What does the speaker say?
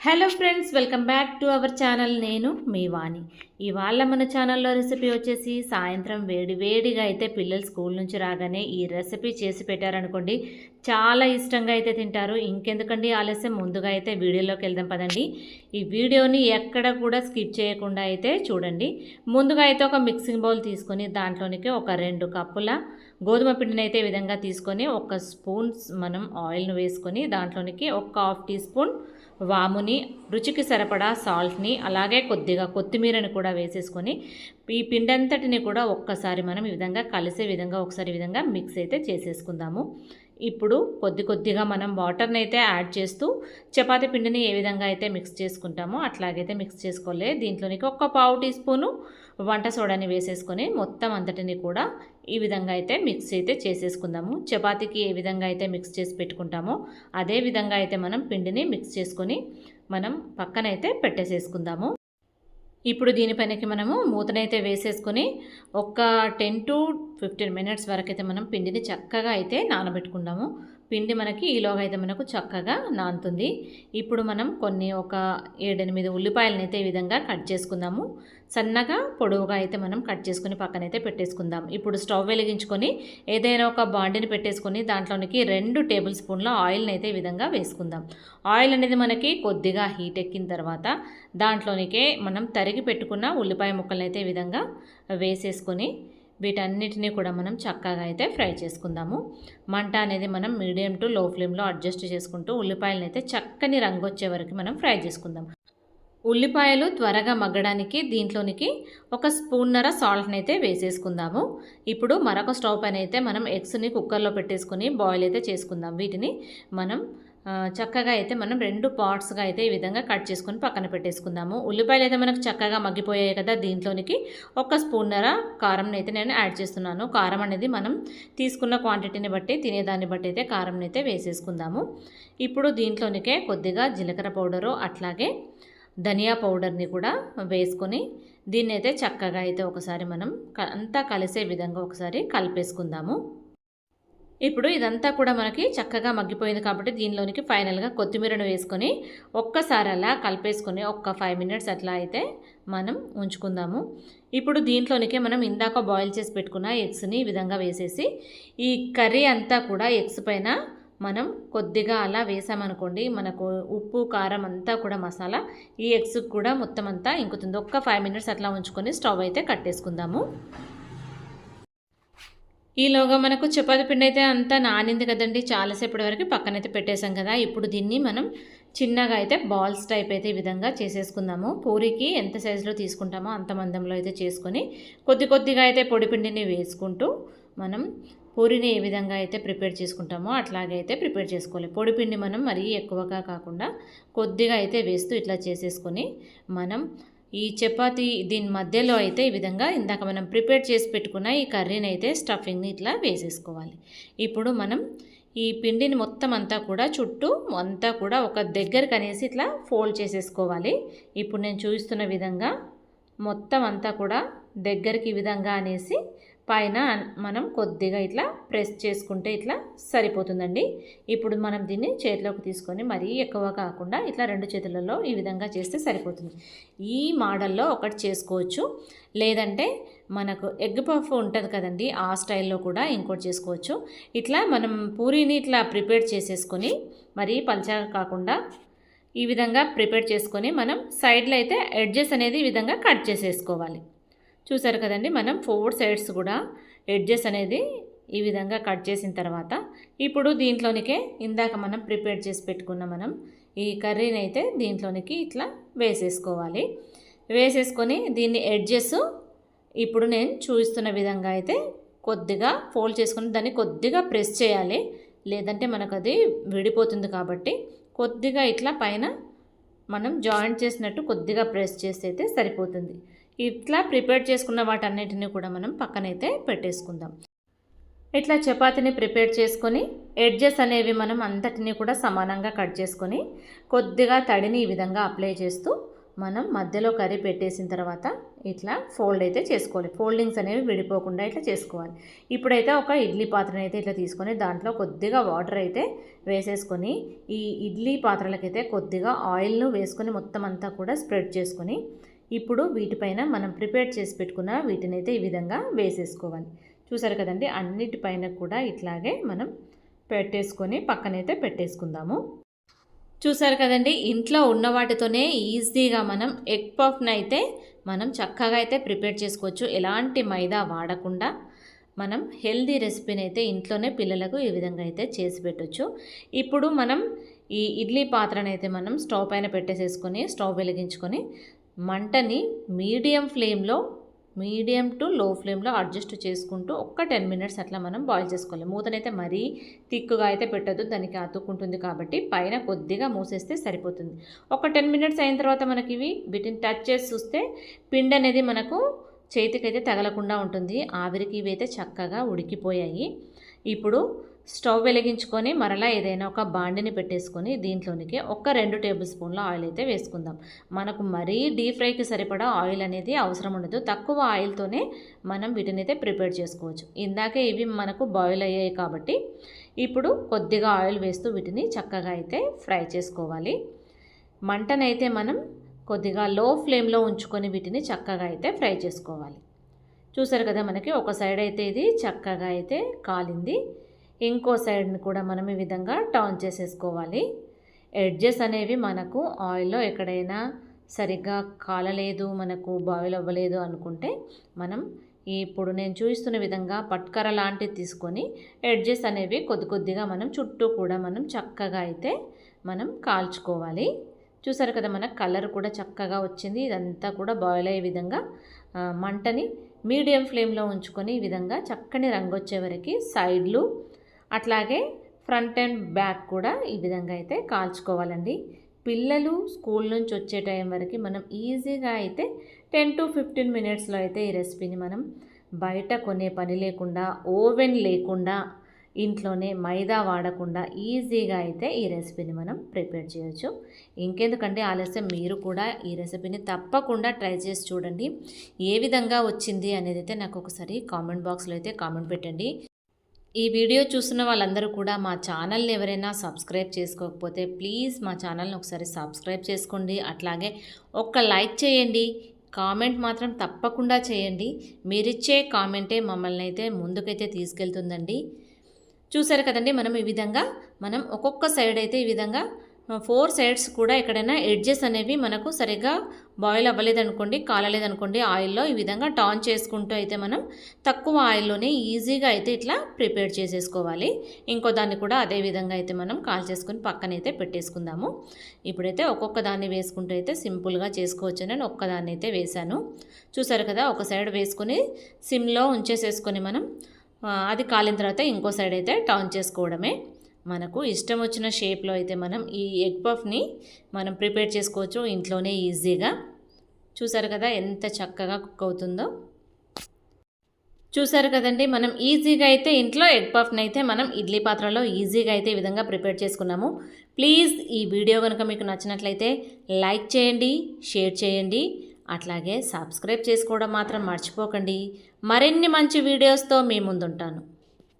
Hello friends welcome back to our channel నేను మీ వాణి. ఇవాళ మన ఛానల్లో రెసిపీ వచ్చేసి సాయంత్రం వేడి వేడిగా అయితే పిల్లలు స్కూల్ నుంచి రాగానే ఈ రెసిపీ చేసి పెట్టారనుకోండి చాలా ఇష్టంగా అయితే తింటారు. ఇంకెందుకండి ఆలస్యం ముందుగా అయితే వీడియోలోకి వెళ్దాం పదండి. ఈ వీడియోని ఎక్కడ కూడా స్కిప్ చేయకుండా అయితే చూడండి. ముందుగా అయితే ఒక మిక్సింగ్ బౌల్ తీసుకొని దాంట్లోనికి ఒక రెండు కప్పుల గోధుమ పిండిని అయితే విధంగా తీసుకొని ఒక స్పూన్ మనం ఆయిల్ను వేసుకొని దాంట్లోనికి ఒక హాఫ్ టీ స్పూన్ వాముని రుచికి సరిపడా సాల్ట్ని అలాగే కొద్దిగా కొత్తిమీరని కూడా వేసేసుకొని ఈ పిండంతటిని కూడా ఒక్కసారి మనం ఈ విధంగా కలిసే విధంగా ఒకసారి ఈ విధంగా మిక్స్ అయితే చేసేసుకుందాము. ఇప్పుడు కొద్ది కొద్దిగా మనం వాటర్ని అయితే యాడ్ చేస్తూ చపాతి పిండిని ఏ విధంగా అయితే మిక్స్ చేసుకుంటామో అట్లాగైతే మిక్స్ చేసుకోలే దీంట్లోనికి ఒక్క పావు టీ స్పూను వంట సోడాని వేసేసుకొని మొత్తం అంతటిని కూడా ఈ విధంగా అయితే మిక్స్ అయితే చేసేసుకుందాము. చపాతీకి ఏ విధంగా అయితే మిక్స్ చేసి పెట్టుకుంటామో అదే విధంగా అయితే మనం పిండిని మిక్స్ చేసుకొని మనం పక్కనైతే పెట్టేసేసుకుందాము. ఇప్పుడు దీనిపైనకి మనము మూతనైతే వేసేసుకొని ఒక టెన్ టు ఫిఫ్టీన్ మినిట్స్ వరకు అయితే మనం పిండిని చక్కగా అయితే నానబెట్టుకుందాము. పిండి మనకి ఈలోగా అయితే మనకు చక్కగా నానుతుంది. ఇప్పుడు మనం కొన్ని ఒక ఏడెనిమిది ఉల్లిపాయలను అయితే ఈ విధంగా కట్ చేసుకుందాము. సన్నగా పొడవుగా అయితే మనం కట్ చేసుకుని పక్కనైతే పెట్టేసుకుందాం. ఇప్పుడు స్టవ్ వెలిగించుకొని ఏదైనా ఒక బాండిని పెట్టేసుకొని దాంట్లోనికి రెండు టేబుల్ స్పూన్ల ఆయిల్ని అయితే ఈ విధంగా వేసుకుందాం. ఆయిల్ అనేది మనకి కొద్దిగా హీట్ ఎక్కిన తర్వాత దాంట్లోనికే మనం తరిగి పెట్టుకున్న ఉల్లిపాయ ముక్కలను అయితే ఈ విధంగా వేసేసుకొని వీటన్నిటిని కూడా మనం చక్కగా అయితే ఫ్రై చేసుకుందాము. మంట అనేది మనం మీడియం టు లో ఫ్లేమ్లో అడ్జస్ట్ చేసుకుంటూ ఉల్లిపాయలను అయితే చక్కని రంగు వచ్చే వరకు మనం ఫ్రై చేసుకుందాం. ఉల్లిపాయలు త్వరగా మగ్గడానికి దీంట్లోనికి ఒక స్పూన్నర సాల్ట్ని అయితే వేసేసుకుందాము. ఇప్పుడు మరొక స్టవ్ పైన అయితే మనం ఎగ్స్ని కుక్కర్లో పెట్టేసుకుని బాయిల్ అయితే చేసుకుందాం. వీటిని మనం చక్కగా అయితే మనం రెండు పార్ట్స్గా అయితే ఈ విధంగా కట్ చేసుకొని పక్కన పెట్టేసుకుందాము. ఉల్లిపాయలు అయితే మనకు చక్కగా మగ్గిపోయాయి కదా దీంట్లోనికి ఒక స్పూన్నర కారం అయితే నేను యాడ్ చేస్తున్నాను. కారం అనేది మనం తీసుకున్న క్వాంటిటీని బట్టి తినేదాన్ని బట్టి అయితే కారం అయితే వేసేసుకుందాము. ఇప్పుడు దీంట్లోనికే కొద్దిగా జీలకర్ర పౌడరు అట్లాగే ధనియా పౌడర్ని కూడా వేసుకొని దీన్ని అయితే చక్కగా అయితే ఒకసారి మనం అంతా కలిసే విధంగా ఒకసారి కలిపేసుకుందాము. ఇప్పుడు ఇదంతా కూడా మనకి చక్కగా మగ్గిపోయింది కాబట్టి దీనిలోనికి ఫైనల్గా కొత్తిమీరను వేసుకొని ఒక్కసారి అలా కలిపేసుకొని ఒక్క ఫైవ్ మినిట్స్ అట్లా అయితే మనం ఉంచుకుందాము. ఇప్పుడు దీంట్లోనికే మనం ఇందాక బాయిల్ చేసి పెట్టుకున్న ఎగ్స్ని ఈ విధంగా వేసేసి ఈ కర్రీ అంతా కూడా ఎగ్స్ పైన మనం కొద్దిగా అలా వేసామనుకోండి మనకు ఉప్పు కారం అంతా కూడా మసాలా ఈ ఎగ్స్కి కూడా మొత్తం అంతా ఇంకుతుంది. ఒక్క ఫైవ్ మినిట్స్ అట్లా ఉంచుకొని స్టవ్ అయితే కట్టేసుకుందాము. ఈలోగా మనకు చపాతి పిండి అయితే అంతా నానింది కదండి. చాలాసేపటి వరకు పక్కనైతే పెట్టేశాం కదా. ఇప్పుడు దీన్ని మనం చిన్నగా అయితే బాల్స్ టైప్ అయితే ఈ విధంగా చేసేసుకుందాము. పూరికి ఎంత సైజులో తీసుకుంటామో అంత మందంలో అయితే చేసుకొని కొద్ది కొద్దిగా అయితే పొడిపిండిని వేసుకుంటూ మనం పూరిని ఏ విధంగా అయితే ప్రిపేర్ చేసుకుంటామో అట్లాగే అయితే ప్రిపేర్ చేసుకోవాలి. పొడి పిండి మనం మరీ ఎక్కువగా కాకుండా కొద్దిగా అయితే వేస్తూ ఇట్లా చేసేసుకొని మనం ఈ చపాతి దీని మధ్యలో అయితే ఈ విధంగా ఇందాక మనం ప్రిపేర్ చేసి పెట్టుకున్న ఈ కర్రీని అయితే స్టఫింగ్ని ఇట్లా వేసేసుకోవాలి. ఇప్పుడు మనం ఈ పిండిని మొత్తం అంతా కూడా చుట్టూ అంతా కూడా ఒక దగ్గర అనేసి ఇట్లా ఫోల్డ్ చేసేసుకోవాలి. ఇప్పుడు నేను చూపిస్తున్న విధంగా మొత్తం అంతా కూడా దగ్గరికి ఈ విధంగా అనేసి పైన మనం కొద్దిగా ఇట్లా ప్రెస్ చేసుకుంటే ఇట్లా సరిపోతుందండి. ఇప్పుడు మనం దీన్ని చేతిలోకి తీసుకొని మరీ ఎక్కువ కాకుండా ఇట్లా రెండు చేతులలో ఈ విధంగా చేస్తే సరిపోతుంది. ఈ మోడల్లో ఒకటి చేసుకోవచ్చు. లేదంటే మనకు ఎగ్ పఫ్ ఉంటుంది కదండి ఆ స్టైల్లో కూడా ఇంకోటి చేసుకోవచ్చు. ఇట్లా మనం పూరీని ఇట్లా ప్రిపేర్ చేసేసుకొని మరీ పల్చగా కాకుండా ఈ విధంగా ప్రిపేర్ చేసుకొని మనం సైడ్లో అయితే ఎడ్జెస్ అనేది ఈ విధంగా కట్ చేసేసుకోవాలి. చూసారు కదండి మనం ఫోర్ సైడ్స్ కూడా ఎడ్జెస్ అనేది ఈ విధంగా కట్ చేసిన తర్వాత ఇప్పుడు దీంట్లోనికే ఇందాక మనం ప్రిపేర్ చేసి పెట్టుకున్న మనం ఈ కర్రీని అయితే దీంట్లోనికి ఇట్లా వేసేసుకోవాలి. వేసేసుకొని దీన్ని ఎడ్జెస్ ఇప్పుడు నేను చూపిస్తున్న విధంగా అయితే కొద్దిగా ఫోల్డ్ చేసుకుని దాన్ని కొద్దిగా ప్రెస్ చేయాలి. లేదంటే మనకు అది విడిపోతుంది కాబట్టి కొద్దిగా ఇట్లా పైన మనం జాయింట్ చేసినట్టు కొద్దిగా ప్రెస్ చేస్తే అయితే సరిపోతుంది. ఇట్లా ప్రిపేర్ చేసుకున్న వాటన్నిటిని కూడా మనం పక్కనైతే పెట్టేసుకుందాం. ఇట్లా చపాతీని ప్రిపేర్ చేసుకొని ఎడ్జెస్ అనేవి మనం అంతటిని కూడా సమానంగా కట్ చేసుకొని కొద్దిగా తడిని ఈ విధంగా అప్లై చేస్తూ మనం మధ్యలో కర్రీ పెట్టేసిన తర్వాత ఇట్లా ఫోల్డ్ అయితే చేసుకోవాలి. ఫోల్డింగ్స్ అనేవి విడిపోకుండా ఇట్లా చేసుకోవాలి. ఇప్పుడైతే ఒక ఇడ్లీ పాత్రను అయితే ఇట్లా తీసుకొని దాంట్లో కొద్దిగా వాటర్ అయితే వేసేసుకొని ఈ ఇడ్లీ పాత్రలకైతే కొద్దిగా ఆయిల్ను వేసుకొని మొత్తం అంతా కూడా స్ప్రెడ్ చేసుకొని ఇప్పుడు వీటిపైన మనం ప్రిపేర్ చేసి పెట్టుకున్న వీటిని అయితే ఈ విధంగా వేసేసుకోవాలి. చూసారు కదండి అన్నిటిపైన కూడా ఇట్లాగే మనం పెట్టేసుకొని పక్కనైతే పెట్టేసుకుందాము. చూసారు కదండి ఇంట్లో ఉన్న వాటితోనే ఈజీగా మనం ఎగ్ పఫ్ని అయితే మనం చక్కగా అయితే ప్రిపేర్ చేసుకోవచ్చు. ఎలాంటి మైదా వాడకుండా మనం హెల్దీ రెసిపీని అయితే ఇంట్లోనే పిల్లలకు ఈ విధంగా అయితే చేసి పెట్టవచ్చు ఇప్పుడు మనం ఈ ఇడ్లీ పాత్రనైతే మనం స్టవ్ పైన పెట్టేసేసుకొని స్టవ్ వెలిగించుకొని మంటని మీడియం ఫ్లేమ్లో మీడియం టు లో ఫ్లేమ్లో అడ్జస్ట్ చేసుకుంటూ ఒక్క టెన్ మినిట్స్ అట్లా మనం బాయిల్ చేసుకోవాలి. మూతనైతే మరీ తిక్కుగా అయితే పెట్టద్దు దానికి అతుక్కుంటుంది కాబట్టి పైన కొద్దిగా మూసేస్తే సరిపోతుంది. ఒక టెన్ మినిట్స్ అయిన తర్వాత మనకి ఇవి వీటిని టచ్ చేసి చూస్తే పిండి అనేది మనకు చేతికైతే తగలకుండా ఉంటుంది. ఆవిరికి ఇవి అయితే చక్కగా ఉడికిపోయాయి. ఇప్పుడు స్టవ్ వెలిగించుకొని మరలా ఏదైనా ఒక బాండిని పెట్టేసుకొని దీంట్లోనికి ఒక రెండు టేబుల్ స్పూన్ల ఆయిల్ అయితే వేసుకుందాం. మనకు మరీ డీప్ ఫ్రైకి సరిపడా ఆయిల్ అనేది అవసరం ఉండదు. తక్కువ ఆయిల్తోనే మనం వీటిని అయితే ప్రిపేర్ చేసుకోవచ్చు. ఇందాకే ఇవి మనకు బాయిల్ అయ్యాయి కాబట్టి ఇప్పుడు కొద్దిగా ఆయిల్ వేస్తూ వీటిని చక్కగా అయితే ఫ్రై చేసుకోవాలి. మంటనైతే మనం కొద్దిగా లో ఫ్లేమ్లో ఉంచుకొని వీటిని చక్కగా అయితే ఫ్రై చేసుకోవాలి. చూసారు కదా మనకి ఒక సైడ్ అయితే ఇది చక్కగా అయితే కాలింది. ఇంకో సైడ్ని కూడా మనం ఈ విధంగా టర్న్ చేసేసుకోవాలి. ఎడ్జెస్ అనేవి మనకు ఆయిల్లో ఎక్కడైనా సరిగ్గా కాలలేదు మనకు బాయిల్ అవ్వలేదు అనుకుంటే మనం ఇప్పుడు నేను చూపిస్తున్న విధంగా పట్కర లాంటిది తీసుకొని ఎడ్జెస్ అనేవి కొద్ది కొద్దిగా మనం చుట్టూ కూడా మనం చక్కగా అయితే మనం కాల్చుకోవాలి. చూసారు కదా మన కలర్ కూడా చక్కగా వచ్చింది. ఇదంతా కూడా బాయిల్ అయ్యే విధంగా మంటని మీడియం ఫ్లేమ్లో ఉంచుకొని ఈ విధంగా చక్కని రంగు వచ్చే వరకు సైడ్లు అట్లాగే ఫ్రంట్ అండ్ బ్యాక్ కూడా ఈ విధంగా అయితే కాల్చుకోవాలండి. పిల్లలు స్కూల్ నుంచి వచ్చే టైం వరకు మనం ఈజీగా అయితే టెన్ టు ఫిఫ్టీన్ మినిట్స్లో అయితే ఈ రెసిపీని మనం బయట కొనే పని లేకుండా ఓవెన్ లేకుండా ఇంట్లోనే మైదా వాడకుండా ఈజీగా అయితే ఈ రెసిపీని మనం ప్రిపేర్ చేయొచ్చు. ఇంకెందుకంటే ఆలస్యం మీరు కూడా ఈ రెసిపీని తప్పకుండా ట్రై చేసి చూడండి. ఏ విధంగా వచ్చింది అనేది అయితే నాకు ఒకసారి కామెంట్ బాక్స్లో అయితే కామెంట్ పెట్టండి. ఈ వీడియో చూస్తున్న వాళ్ళందరూ కూడా మా ఛానల్ని ఎవరైనా సబ్స్క్రైబ్ చేసుకోకపోతే ప్లీజ్ మా ఛానల్ని ఒకసారి సబ్స్క్రైబ్ చేసుకోండి. అట్లాగే ఒక్క లైక్ చేయండి. కామెంట్ మాత్రం తప్పకుండా చేయండి. మీరిచ్చే కామెంటే మమ్మల్ని అయితే ముందుకైతే తీసుకెళ్తుందండి. చూసారు కదండి మనం ఈ విధంగా మనం ఒక్కొక్క సైడ్ అయితే ఈ విధంగా ఫోర్ సైడ్స్ కూడా ఎక్కడైనా ఎడ్జెస్ అనేవి మనకు సరిగ్గా బాయిల్ అవ్వలేదనుకోండి కాలలేదనుకోండి ఆయిల్లో ఈ విధంగా టాన్ చేసుకుంటూ అయితే మనం తక్కువ ఆయిల్లోనే ఈజీగా అయితే ఇట్లా ప్రిపేర్ చేసేసుకోవాలి. ఇంకో దాన్ని కూడా అదే విధంగా అయితే మనం కాల్ చేసుకుని పక్కనైతే పెట్టేసుకుందాము. ఇప్పుడైతే ఒక్కొక్క దాన్ని వేసుకుంటూ అయితే సింపుల్గా చేసుకోవచ్చు నేను ఒక్కదాన్ని అయితే వేశాను. చూసారు కదా ఒక సైడ్ వేసుకొని సిమ్లో ఉంచేసేసుకొని మనం అది కాలిన తర్వాత ఇంకో సైడ్ అయితే టర్న్ చేసుకోవడమే. మనకు ఇష్టం వచ్చిన షేప్లో అయితే మనం ఈ ఎగ్ పఫ్ని మనం ప్రిపేర్ చేసుకోవచ్చు ఇంట్లోనే ఈజీగా. చూసారు కదా ఎంత చక్కగా కుక్ అవుతుందో. చూసారు కదండి మనం ఈజీగా అయితే ఇంట్లో ఎగ్ పఫ్ని అయితే మనం ఇడ్లీ పాత్రలో ఈజీగా అయితే ఈ విధంగా ప్రిపేర్ చేసుకున్నాము. ప్లీజ్ ఈ వీడియో కనుక మీకు నచ్చినట్లయితే లైక్ చేయండి షేర్ చేయండి అట్లాగే సబ్స్క్రైబ్ చేసుకోవడం మాత్రం మర్చిపోకండి. మరిన్ని మంచి వీడియోస్తో మీ ముందుంటాను.